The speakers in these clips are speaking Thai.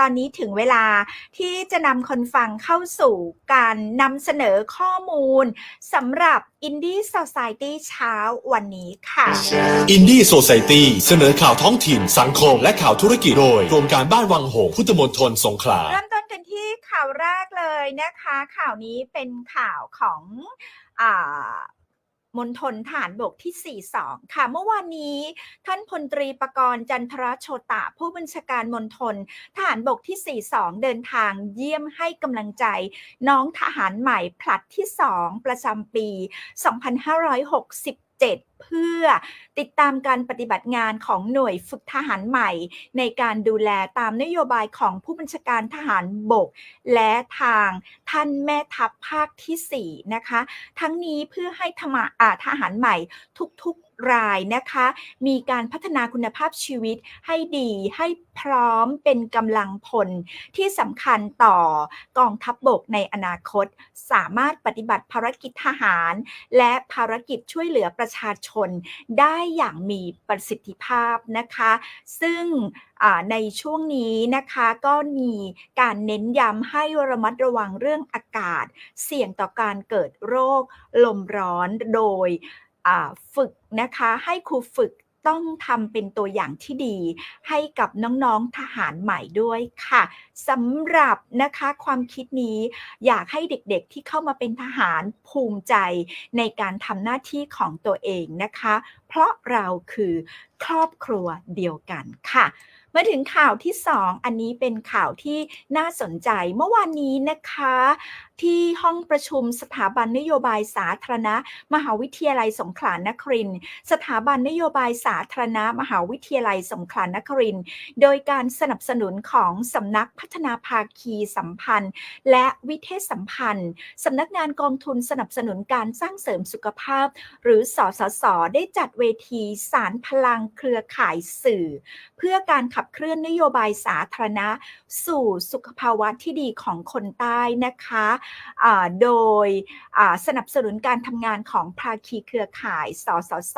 ตอนนี้ถึงเวลาที่จะนำคนฟังเข้าสู่การนำเสนอข้อมูลสำหรับ Indie Society เช้าวันนี้ค่ะอินดี้โซซ i ตี้เสนอข่าวท้องถิ่นสังคม และข่าวธุรกิจโดยโครงการบ้านวังหงส์พุทธมณฑลสงขลาเริ่มต้นกันที่ข่าวแรกเลยนะคะ ข่าวนี้เป็นข่าวของอ่า มณฑลฐานบกที่ 42 ค่ะ เมื่อวานนี้ ท่านพลตรีประกรณ์จันทรโชตะ ผู้บัญชาการมณฑลฐานบกที่ 42 เดินทางเยี่ยมให้กำลังใจ น้องทหารใหม่ผลัดที่ 2 ประจำปี 2567 เพื่อติดตามการปฏิบัติงานของหน่วยฝึกทหารใหม่ ในการดูแลตามนโยบายของผู้บัญชาการทหารบก และทางท่านแม่ทัพภาคที่ 4 นะคะ ทั้งนี้เพื่อให้ทมอาทหารใหม่ทุกๆ รายนะคะ มีการพัฒนาคุณภาพชีวิตให้ดีให้พร้อมเป็นกำลังพลที่สำคัญต่อกองทัพบบกในอนาคต สามารถปฏิบัติภารกิจทหาร และภารกิจช่วยเหลือประชาชน ได้อย่างมีประสิทธิภาพนะคะ ซึ่งในช่วงนี้นะคะก็มีการเน้นย้ำให้ระมัดระวังเรื่องอากาศ เสี่ยงต่อการเกิดโรคลมร้อนโดย ฝึกนะคะให้ครูฝึกต้องทำเป็นตัวอย่างที่ดี ให้กับน้องๆทหารใหม่ด้วยค่ะสำหรับนะคะความคิดนี้อยากให้เด็กๆที่เข้ามาเป็นทหารภูมิใจในการทำหน้าที่ของตัวเองนะคะ เพราะเราคือครอบครัวเดียวกันค่ะ มาถึงข่าวที่ 2 อันนี้เป็นข่าวที่น่าสนใจเมื่อวานนี้นะคะ ที่ห้องประชุมสถาบันนโยบายสาธารณะ มหาวิทยาลัยสงขลานครินสถาบันนโยบายสาธารณะ มหาวิทยาลัยสงขลานครินโดยการสนับสนุนของสำนักพัฒนาภาคีสัมพันธ์ และวิเทศสัมพันธ์สำนักงานกองทุนสนับสนุนการสร้างเสริมสุขภาพ หรือสสสได้จัดเวทีสารพลังเครือข่ายสื่อ เพื่อการขับเคลื่อนนโยบายสาธารณะ สู่สุขภาวะที่ดีของคนใต้นะคะอ่าโดยสนับสนุนการทำงานของภาคีเครือข่าย สสส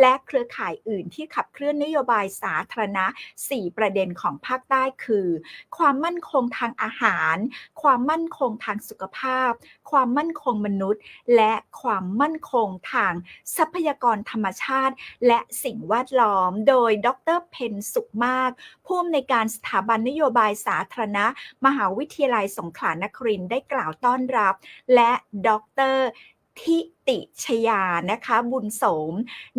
และเครือข่ายอื่นที่ขับเคลื่อนนโยบายสาธารณะ 4 ประเด็นของภาคใต้คือ ความมั่นคงทางอาหาร ความมั่นคงทางสุขภาพ ความมั่นคงมนุษย์ และความมั่นคงทางทรัพยากรธรรมชาติ และสิ่งแวดล้อม โดยดรเพนสุขมากผู้อำนวยการสถาบันนโยบายสาธารณะ มหาวิทยาลัยสงขลานครินได้กล่าวต้อนรับ และดร ทิติชยานะคะ บุญโสม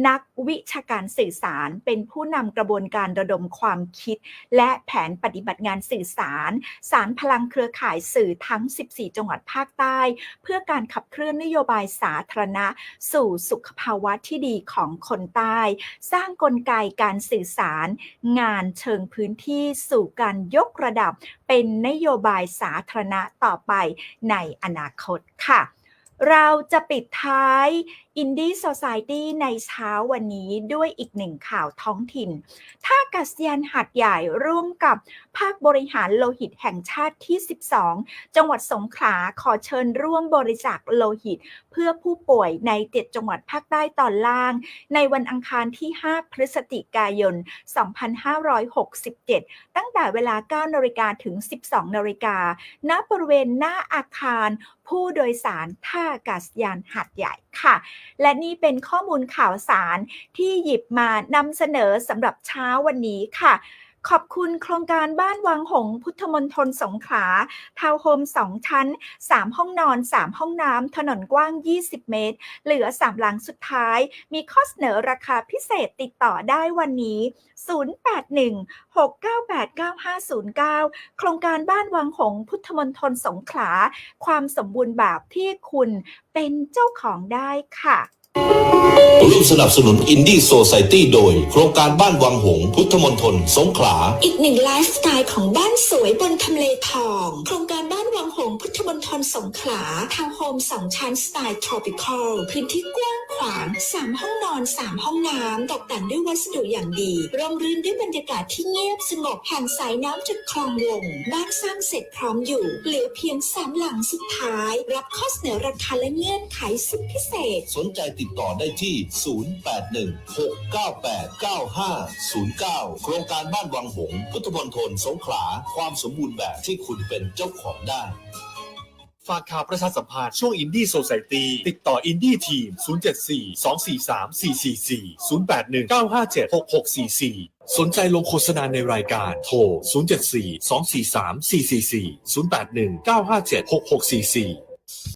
นักวิชาการสื่อสาร เป็นผู้นำกระบวนการระดมความคิด และแผนปฏิบัติงานสื่อสาร สารพลังเครือข่ายสื่อทั้ง 14 จังหวัดภาคใต้ เพื่อการขับเคลื่อนนโยบายสาธารณะ สู่สุขภาวะที่ดีของคนใต้ สร้างกลไกการสื่อสาร งานเชิงพื้นที่สู่การยกระดับ เป็นนโยบายสาธารณะต่อไปในอนาคตค่ะ เราจะปิดท้าย Indie Society ในเช้าวันนี้ด้วยอีกหนึ่งข่าวท้องถิ่น ท่ากาศยานหัดใหญ่ร่วมกับภาคบริหารโลหิตแห่งชาติที่ 12 จังหวัดสงขลาขอเชิญร่วมบริจาคโลหิต เพื่อผู้ป่วยในเจ็ดจังหวัดภาคใต้ตอนล่าง ในวันอังคารที่ 5 พฤศจิกายน 2567 ตั้งแต่เวลา 9นาฬิกาถึง 12นาฬิกาณบริเวณหน้าอาคารผู้โดยสารท่าอากาศยานหัดใหญ่ค่ะ และนี่เป็นข้อมูลข่าวสารที่หยิบมานำเสนอสำหรับเช้าวันนี้ค่ะ ขอบคุณโครงการบ้านวังหง พุทธมณฑลสงขลาทาวน์โฮม 2 ชั้น 3 ห้องนอน 3 ห้องน้ำถนนกว้าง 20 เมตร เหลือ 3 หลังสุดท้าย มีข้อเสนอราคาพิเศษติดต่อได้วันนี้ 081 698 9509 โครงการบ้านวังหง พุทธมณฑลสงขลา ความสมบูรณ์แบบที่คุณเป็นเจ้าของได้ค่ะ ร่วมสนับสนุนอินดี้โซซตี้โดย โครงการบ้านวังหง พุทธมณฑลสงขลา อีกหนึ่งไลฟ์สไตล์ของบ้านสวยบนทำเลทอง โครงการบ้านวังหง พุทธมณฑลสงขลาทาวน์โฮมสองชั้นสไตล์ทรอปิคอลพื้นที่กว้าง ขขวาง3 ห้องนอน 3 ห้องน้ำตกแต่งด้วยวัสดุอย่างดี ร่มรื่นด้วยบรรยากาศที่เงียบสงบห่างสายน้ำจากคลองวงบ้านสร้างเสร็จพร้อมอยู่ เหลือเพียงสามหลังสุดท้าย รับข้อเสนอราคาและเงื่อนไขสุดพิเศษ สนใจติดต่อได้ที่ 0816989509 โครงการบ้านวังหง พุทธมณฑลสงขลา ความสมบูรณ์แบบที่คุณเป็นเจ้าของได้ ฝากข่าวประชาสัมพันธ์ช่วงอินดี้โซ i ตี้ติดต่ออินดี้ทีม 074 243 444 081 957 6644 สนใจลงโฆษณาในรายการโทร 074 243 444 081 957 6644